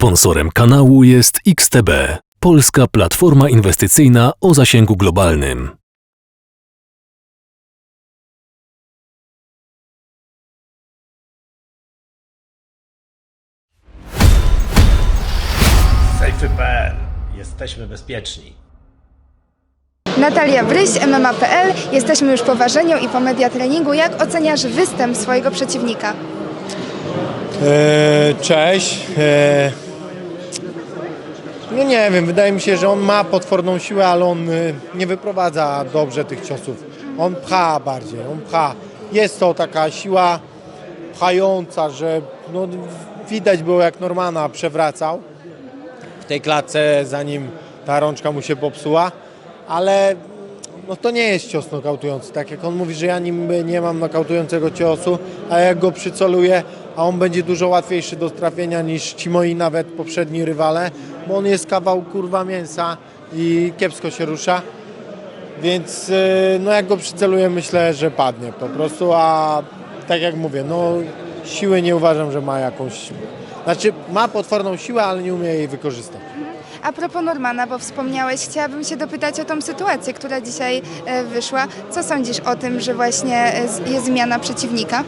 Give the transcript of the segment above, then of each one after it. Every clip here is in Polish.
Sponsorem kanału jest XTB, polska platforma inwestycyjna o zasięgu globalnym. Safety.pl. Jesteśmy bezpieczni. Natalia Bryś, MMA.pl. Jesteśmy już po ważeniu i po mediatreningu. Jak oceniasz występ swojego przeciwnika? E, Cześć. E, No nie wiem, wydaje mi się, że on ma potworną siłę, ale on e, nie wyprowadza dobrze tych ciosów. On pcha bardziej, on pcha. Jest to taka siła pchająca, że no, widać było jak Normana przewracał w tej klatce, zanim ta rączka mu się popsuła, ale no to nie jest cios nokautujący. Tak jak on mówi, że ja niby nie mam nokautującego ciosu, a jak go przyceluję, a on będzie dużo łatwiejszy do trafienia niż ci moi nawet poprzedni rywale, bo on jest kawał kurwa mięsa i kiepsko się rusza. Więc yy, no jak go przyceluję, myślę, że padnie po prostu, a tak jak mówię, no siły nie uważam, że ma jakąś... Znaczy ma potworną siłę, ale nie umie jej wykorzystać. A propos Normana, bo wspomniałeś, chciałabym się dopytać o tą sytuację, która dzisiaj e, wyszła. Co sądzisz o tym, że właśnie e, jest zmiana przeciwnika?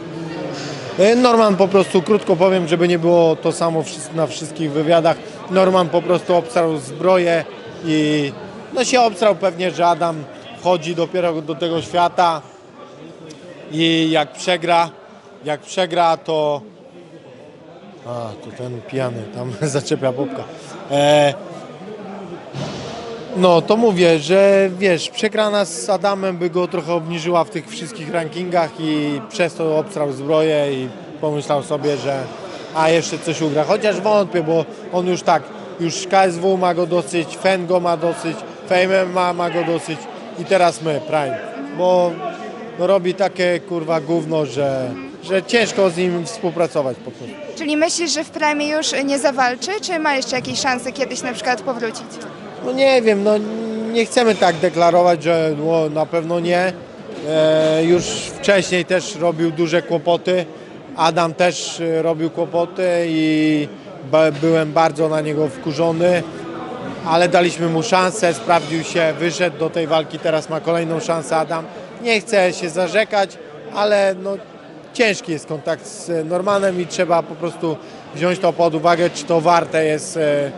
E, Norman po prostu, krótko powiem, żeby nie było to samo na wszystkich wywiadach, Norman po prostu obstrał zbroję i no się obstrał pewnie, że Adam wchodzi dopiero do tego świata i jak przegra, jak przegra to... A, to ten pijany tam zaczepia popka. E, no to mówię, że wiesz, przegrana z Adamem by go trochę obniżyła w tych wszystkich rankingach i przez to obstrał zbroję i pomyślał sobie, że a jeszcze coś ugra. Chociaż wątpię, bo on już tak, już KSW ma go dosyć, FEN go ma dosyć, Fame ma, ma go dosyć i teraz my, Prime. Bo no, robi takie kurwa gówno, że, że ciężko z nim współpracować po prostu. Czyli myślisz, że w Prime już nie zawalczy, czy ma jeszcze jakieś szanse kiedyś na przykład powrócić? No nie wiem, no nie chcemy tak deklarować, że no, na pewno nie. E, już wcześniej też robił duże kłopoty. Adam też e, robił kłopoty i byłem bardzo na niego wkurzony, ale daliśmy mu szansę, sprawdził się, wyszedł do tej walki, teraz ma kolejną szansę Adam. Nie chcę się zarzekać, ale no, ciężki jest kontakt z Normanem i trzeba po prostu wziąć to pod uwagę, czy to warte jest e,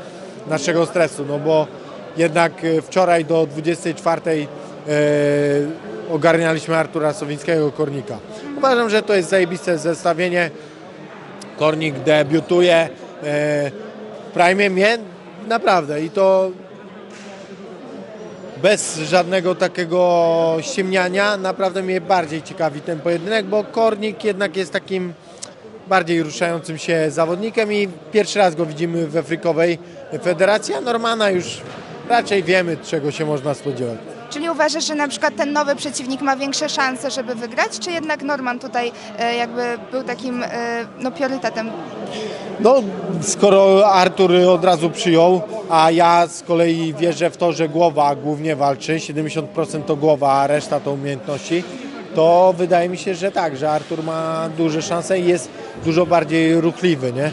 naszego stresu, no bo jednak e, wczoraj do 24 e, ogarnialiśmy Artura Sowińskiego Kornika. Uważam, że to jest zajebiste zestawienie. Kornik debiutuje e, w Prime mnie naprawdę i to bez żadnego takiego ściemniania. Naprawdę mnie bardziej ciekawi ten pojedynek, bo Kornik jednak jest takim bardziej ruszającym się zawodnikiem i pierwszy raz go widzimy we Frykowej Federacji, a Normana już raczej wiemy, czego się można spodziewać. Czyli uważasz, że na przykład ten nowy przeciwnik ma większe szanse, żeby wygrać, czy jednak Norman tutaj e, jakby był takim e, no, priorytetem? No, skoro Artur od razu przyjął, a ja z kolei wierzę w to, że głowa głównie walczy, 70% to głowa, a reszta to umiejętności, to wydaje mi się, że tak, że Artur ma duże szanse i jest dużo bardziej ruchliwy, nie?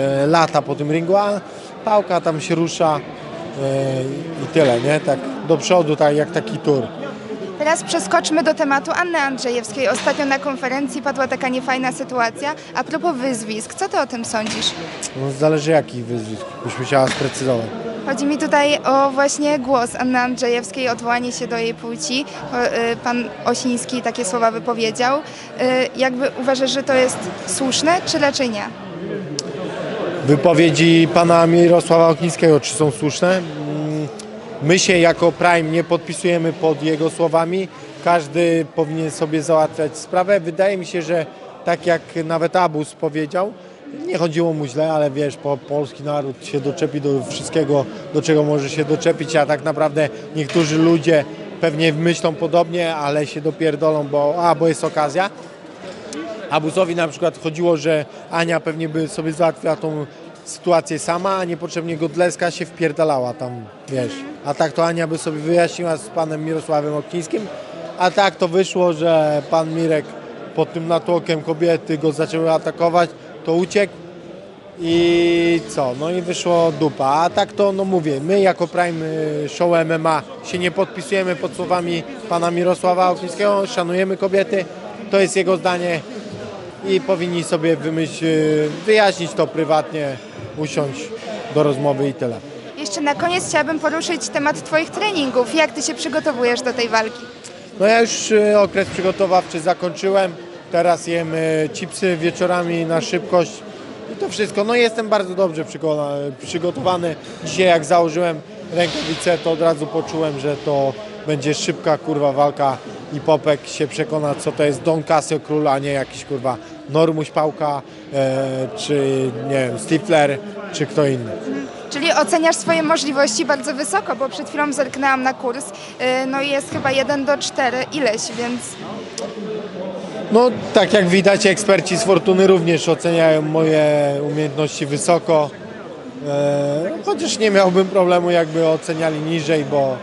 E, Lata po tym ringu, a pałka tam się rusza i tyle, nie? Tak do przodu, tak jak taki tur. Teraz przeskoczmy do tematu Anny Andrzejewskiej. Ostatnio na konferencji padła taka niefajna sytuacja. A propos wyzwisk, co ty o tym sądzisz? No, zależy jaki wyzwisk, byś musiała sprecyzować. Chodzi mi tutaj o właśnie głos Anny Andrzejewskiej, odwołanie się do jej płci. Y, Pan Osiński takie słowa wypowiedział. Y, Jakby uważasz, że to jest słuszne, czy raczej nie? Wypowiedzi pana Mirosława Oknińskiego, czy są słuszne? Mm, My się jako Prime nie podpisujemy pod jego słowami. Każdy powinien sobie załatwiać sprawę. Wydaje mi się, że tak jak nawet Abus powiedział, nie chodziło mu źle, ale wiesz, po, polski naród się doczepi do wszystkiego, do czego może się doczepić, a tak naprawdę niektórzy ludzie pewnie myślą podobnie, ale się dopierdolą, bo, a, bo jest okazja. Abusowi na przykład chodziło, że Ania pewnie by sobie załatwiła tą sytuację sama, a niepotrzebnie Godleska się wpierdalała tam, wiesz. A tak to Ania by sobie wyjaśniła z panem Mirosławem Oknińskim, a tak to wyszło, że pan Mirek pod tym natłokiem kobiety go zaczęły atakować, to uciekł I co? No i wyszło dupa. A tak to, no mówię, my jako Prime y, Show MMA się nie podpisujemy pod słowami pana Mirosława Okińskiego, szanujemy kobiety, to jest jego zdanie i powinni sobie wymyśl, y, wyjaśnić to prywatnie, usiąść do rozmowy i tyle. Jeszcze na koniec chciałabym poruszyć temat Twoich treningów. Jak Ty się przygotowujesz do tej walki? No ja już y, okres przygotowawczy zakończyłem. Teraz jem y, chipsy wieczorami na szybkość i to wszystko. No jestem bardzo dobrze przygotowany. Dzisiaj jak założyłem rękawice, to od razu poczułem, że to będzie szybka kurwa walka i Popek się przekona, co to jest Don Casio Król, a nie jakiś kurwa Normuś Pałka, e, czy nie wiem, Stifler, czy kto inny. Czyli oceniasz swoje możliwości bardzo wysoko, bo przed chwilą zerknęłam na kurs. Yy, No i jest chyba 1 do 4 ileś, więc No, tak jak widać, eksperci z Fortuny również oceniają moje umiejętności wysoko. E, chociaż nie miałbym problemu, jakby oceniali niżej, bo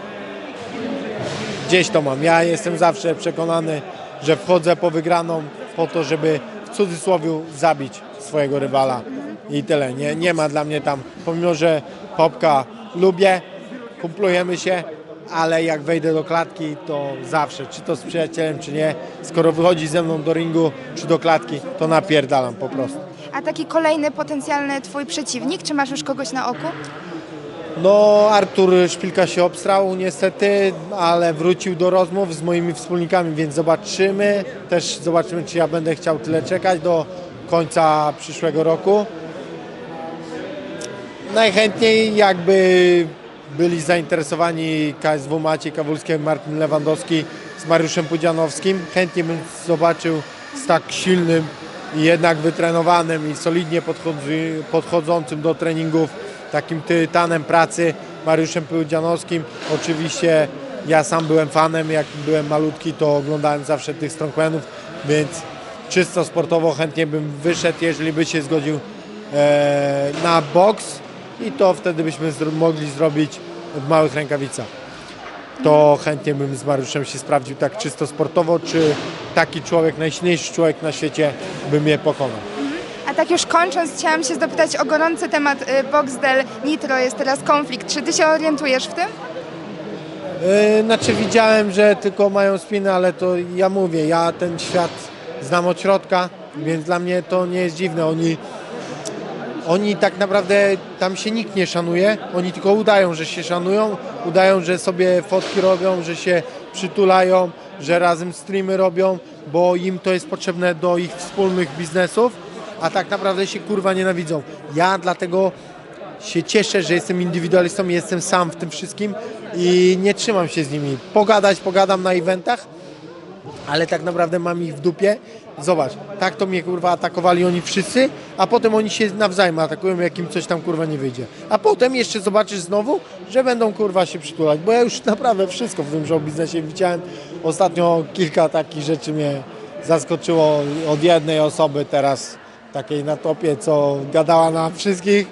gdzieś to mam. Ja jestem zawsze przekonany, że wchodzę po wygraną po to, żeby w cudzysłowie zabić swojego rywala. I tyle. Nie, nie ma dla mnie tam, pomimo że Popka lubię, kumplujemy się, ale jak wejdę do klatki, to zawsze, czy to z przyjacielem, czy nie, skoro wychodzi ze mną do ringu, czy do klatki, to napierdalam po prostu. A taki kolejny potencjalny twój przeciwnik, czy masz już kogoś na oku? No, Artur Szpilka się obstrał niestety, ale wrócił do rozmów z moimi wspólnikami, więc zobaczymy. Też zobaczymy, czy ja będę chciał tyle czekać do końca przyszłego roku. Najchętniej jakby byli zainteresowani KSW Maciej Kawulski, Martin Lewandowski z Mariuszem Pudzianowskim. Chętnie bym zobaczył z tak silnym i jednak wytrenowanym i solidnie podchodzącym do treningów takim tytanem pracy Mariuszem Pudzianowskim. Oczywiście ja sam byłem fanem, jak byłem malutki, to oglądałem zawsze tych strongmanów, więc czysto sportowo chętnie bym wyszedł, jeżeli by się zgodził e, na boks i to wtedy byśmy zro- mogli zrobić w małych rękawicach. To chętnie bym z Mariuszem się sprawdził tak czysto sportowo, czy taki człowiek, najsilniejszy człowiek na świecie by mnie pokonał. Tak już kończąc, chciałam się zapytać o gorący temat y, Boxdel Nitro. Jest teraz konflikt. Czy ty się orientujesz w tym? Yy, Znaczy widziałem, że tylko mają spiny, ale to ja mówię, ja ten świat znam od środka, więc dla mnie to nie jest dziwne. Oni, oni tak naprawdę, tam się nikt nie szanuje, oni tylko udają, że się szanują, udają, że sobie fotki robią, że się przytulają, że razem streamy robią, bo im to jest potrzebne do ich wspólnych biznesów, a tak naprawdę się kurwa nienawidzą. Ja dlatego się cieszę, że jestem indywidualistą i jestem sam w tym wszystkim i nie trzymam się z nimi. Pogadać, pogadam na eventach, ale tak naprawdę mam ich w dupie. Zobacz, tak to mnie kurwa atakowali oni wszyscy, a potem oni się nawzajem atakują, jak im coś tam kurwa nie wyjdzie. A potem jeszcze zobaczysz znowu, że będą kurwa się przytulać, bo ja już naprawdę wszystko w tym show biznesie widziałem. Ostatnio kilka takich rzeczy mnie zaskoczyło od jednej osoby teraz, takiej na topie, co gadała na wszystkich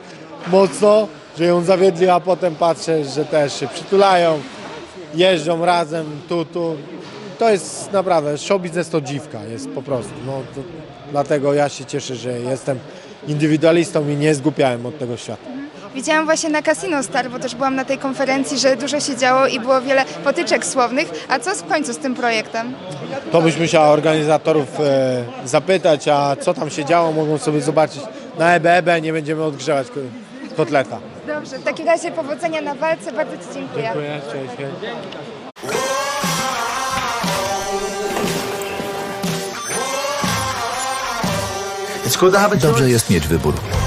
mocno, że ją zawiedli, a potem patrzę, że też się przytulają, jeżdżą razem tu, tu. To jest naprawdę, show biznes to dziwka jest po prostu. No, to, dlatego ja się cieszę, że jestem indywidualistą i nie zgupiałem od tego świata. Widziałam właśnie na Casino Star, bo też byłam na tej konferencji, że dużo się działo i było wiele potyczek słownych. A co w końcu z tym projektem? To byś musiała organizatorów e, zapytać, a co tam się działo, mogą sobie zobaczyć na EBEB, nie będziemy odgrzewać ko- kotleta. Dobrze, w takim razie powodzenia na walce. Bardzo Ci dziękuję. Dziękuję, cześć. hej. Dobrze jest mieć wybór,